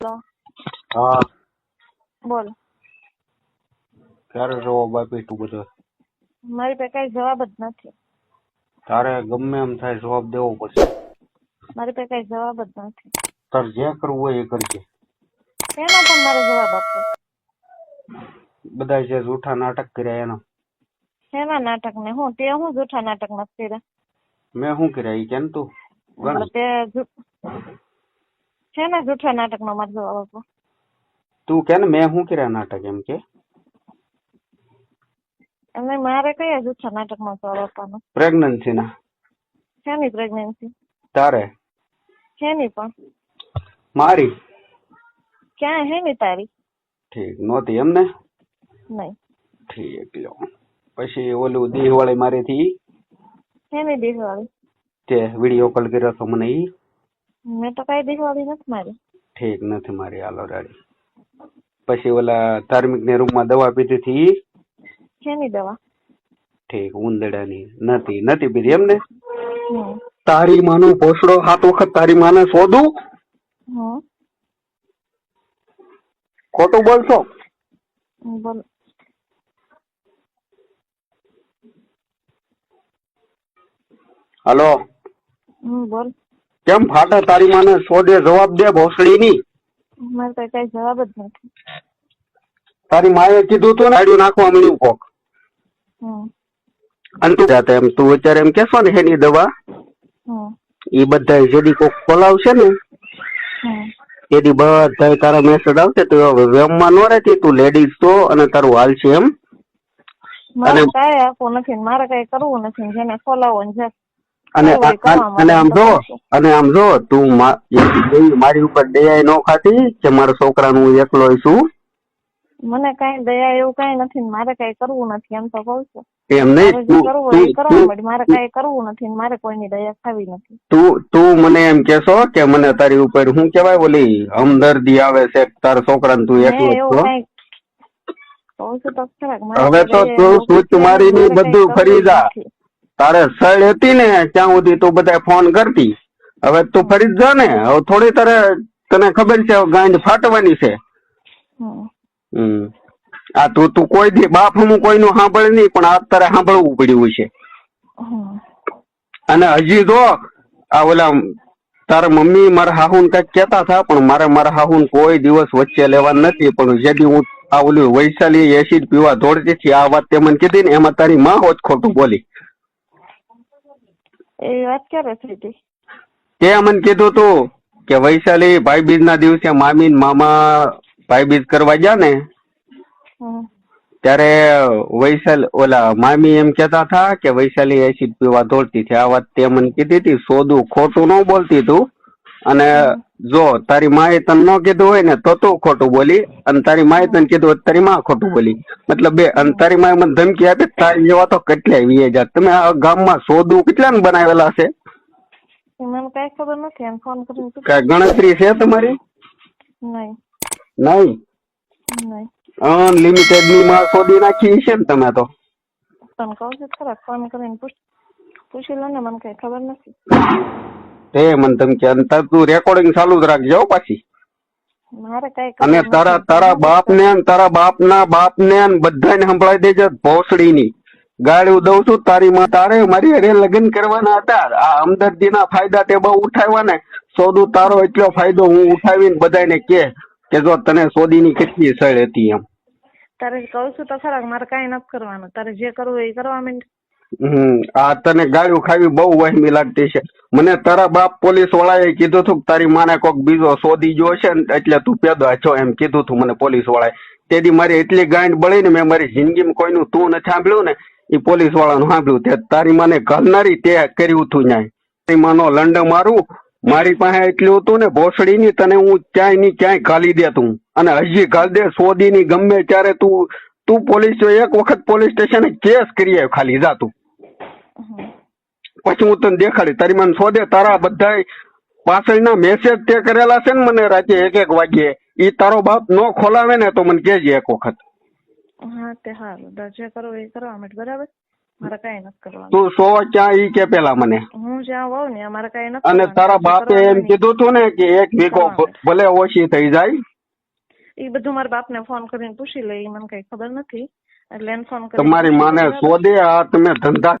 તો હા બોલ ક્યારે જવાબ આપી તું બધો મારી પાસે કઈ જવાબ જ નથી તારે ગમે એમ થાય જવાબ દેવો પડશે મારી પાસે કઈ જવાબ જ નથી તારે જે કરવું હોય એ કરજે એનો પણ મારે જવાબ આપવો બધા જે જૂઠા નાટક કર્યા એનો શેના નાટક ને હું તે હું જૂઠા નાટક નથી કર્યા મેં શું કર્યા ઈ કેમ તું એટલે ગણ તે જૂ- શેના જૂઠા નાટક નો મારે જવાબ આપો તું કે ને મેં શું કર્યા નાટક એમ કે? અને મારે કયા જૂઠા નાટક નો જવાબ આપવાનો? પ્રેગ્નન્સી ના. શેની પ્રેગ્નન્સી તારે? શેની પણ? મારી. ક્યાં હે ને તારી? ઠીક નહોતી એમ ને નહીં. ઠીક લ્યો. પછી ઓલું દેહવાળી મારી થી શેની દેહવાળી? તે વીડિયો કોલ કર્યો તો મને ઈ. મેં તો કઈ દિવાળી નથી મારી. ઠીક નથી મારી હાલો રાડી. પછી ઓલા ધાર્મિક ને રૂમમાં દવા પીધી હતી શેની દવા? ઠીક ઉંદડાની નથી નથી પીધી એમ ને તારી માનો ભોસડો સાત વખત તારી માને શોધું? ખોટું બોલશો? બોલ. હલો? બોલ. કેમ ફાટે તારી માને શોધે જવાબ દે ભોસડી ની મારે તો કઈ જવાબ જ નથી. તારી માએ કીધું તું ને આડ્યું નાખવા મળ્યું કોક. અને તું જાતે એમ તું અત્યારે એમ કેશો ને એની દવા? ઈ બધા જેદી કોક ખોલાવશે ને એદી બધા તારા મેસેજ આવશે તો હવે વેમમાં નો રહેતી તું લેડીઝ તો અને તારું હાલ છે એમ. મારે કઈ આપવું નથી મારે કઈ કરવું નથી જેને ખોલાવો ને જે અને અને આમ જો અને આમ જો તું મારી ઉપર દયા ન ખાતી કે મારા છોકરાનું હું એકલો છું? મને કઈ દયા એવું કઈ નથી મારે કઈ કરવું નથી એમ તો કઉ છું. એમ નહીં? તું મારે કઈ કરવું નથી મારે કોઈની દયા ખાવી નથી. તું તું મને એમ કેશો કે મને તારી ઉપર હું કેવાય ઓલી હમદર્દી આવે છે તારા તારા છોકરાને તું એકલો છો? કહું તો હવે તો તું સુચ મારીને બધું ફરી જા. તારે સળ હતી ને ત્યાં સુધી તું બધા ફોન કરતી? હવે તું ફરી જ જા ને. હવે થોડી તારે તને ખબર છે હવે ફાટવાની છે. હમ. આ તું તું કોઈ દી બાપ હું કોઈનું સાંભળે નહીં પણ આ તારે સાંભળવું પડ્યું છે અને હજી જો આ ઓલા તારા મમ્મી મારા હાહુન કંઈક કેતા હતા પણ મારે મારા હાહુન કોઈ દિવસ વચ્ચે લેવા નથી પણ જેથી હું આ ઓલું વૈશાલી એસિડ પીવા દોડતી હતી આ વાત તે મને કીધી ને એમાં તારી માં હોત ખોટું બોલી. એ વાત ક્યારે થઈ હતી? તે મને કીધું તું કે વૈશાલી ભાઈ બીજ ના દિવસે મામી ને મામા ભાઈબીજ કરવા ગયા ને ત્યારે વૈશાલ ઓલા મામી એમ કેતા હતા કે વૈશાલી એસિડ પીવા દોડતી છે આ વાત તે મને કીધી હતી. સોદું ખોટું ન બોલતી તું. અને જો તારી માએ તને ન કીધું હોય ને તો તું ખોટું બોલી અને તારી માએ તને કીધું હોય તારી માં ખોટું બોલી. મતલબ બે અને તારી માએ મને ધમકી આપી તારી જેવા તો કેટલાય વીએ જાત તમે આ ગામમાં સોદું કેટલા ને બનાવેલા છે? મને કઈ ખબર નથી એમ ફોન કરીને કઈ ગણતરી છે તમારી? નહીં. નહીં? નહીં. અનલિમિટેડની માં સોદી નાખી છે ને તમે તો? તને કહું છું ખરા ફોન કરીને પૂછી લો ને મને કઈ ખબર નથી. તે મને ધમકી અને તાર તું રેકોર્ડિંગ ચાલુ જ રાખજો પાછી. મારે કઈ અને તારા તારા બાપ ને તારા બાપ ના બાપ ને બધાને સંભળાઈ દેજે ભોસડી ની ગાળું દઉં છું તારી માં તારે મારી અરે લગ્ન કરવાના હતા. આ હમદર્દી ના ફાયદા તે બહુ ઉઠાવ્યા ને. સોદું તારો એટલો ફાયદો હું ઉઠાવીને બધાને કે કે જો તને સોદી ની કેટલી સળ હતી એમ. તારે કહું છું તો ખરા મારે કઈ નથી કરવાનું. તારે જે કરવું એ કરવા માંડ. આ તને ગાળ્યું ખાવી બહુ વહેમી લાગતી છે. મને તારા બાપ પોલીસ વાળાએ કીધું તું તારી માને કોક બીજો શોધી ગયો છે એટલે તું પેદા છો એમ કીધું તું મને પોલીસ વાળાએ. તેથી મારી એટલી ગાંઠ બળી ને મેં મારી જિંદગીમાં કોઈનું તું નથી સાંભળ્યું ને, એ પોલીસ વાળાનું સાંભળ્યું. તે તારી માને ઘરનારી તે કર્યું તું ન્યાય. તારી માનો લંડ મારું, મારી પાસે એટલું હતું ને ભોસડી ની તને હું ક્યાંયની ક્યાંય ગાલી દેતું અને હજી ઘાલ દે સોદી ની ગમે ત્યારે તું તું પોલીસ એક વખત પોલીસ સ્ટેશને કેસ કરી ખાલી, જા તું. પછી હું તને દેખાડી. તારી મને શોધે તારા બધા પાછળના મેસેજ તે કરેલા છે ને મને રાતે એક એક વાગ્યે. ઈ તારો બાપ નો ખોલાવે ને તો મને કેજે એક વખત. હા તે હારું. દરજે કરો એ કરો અમે બરાબર. મારે કાંઈ નથી કરવાનું. તું સો ક્યાં ઈ કે પેલા મને. હું જ્યાં હોઉં ને અમારે કાંઈ નથી અને તારા બાપે એમ કીધું તું ને કે એક વીઘો ભલે ઓછી થઈ જાય. એ બધું મારા બાપને ફોન કરીને પૂછી લે મને કઈ ખબર નથી. એટલે ફોન કરીને તમારી માને. શોધે આ તમે ધંધા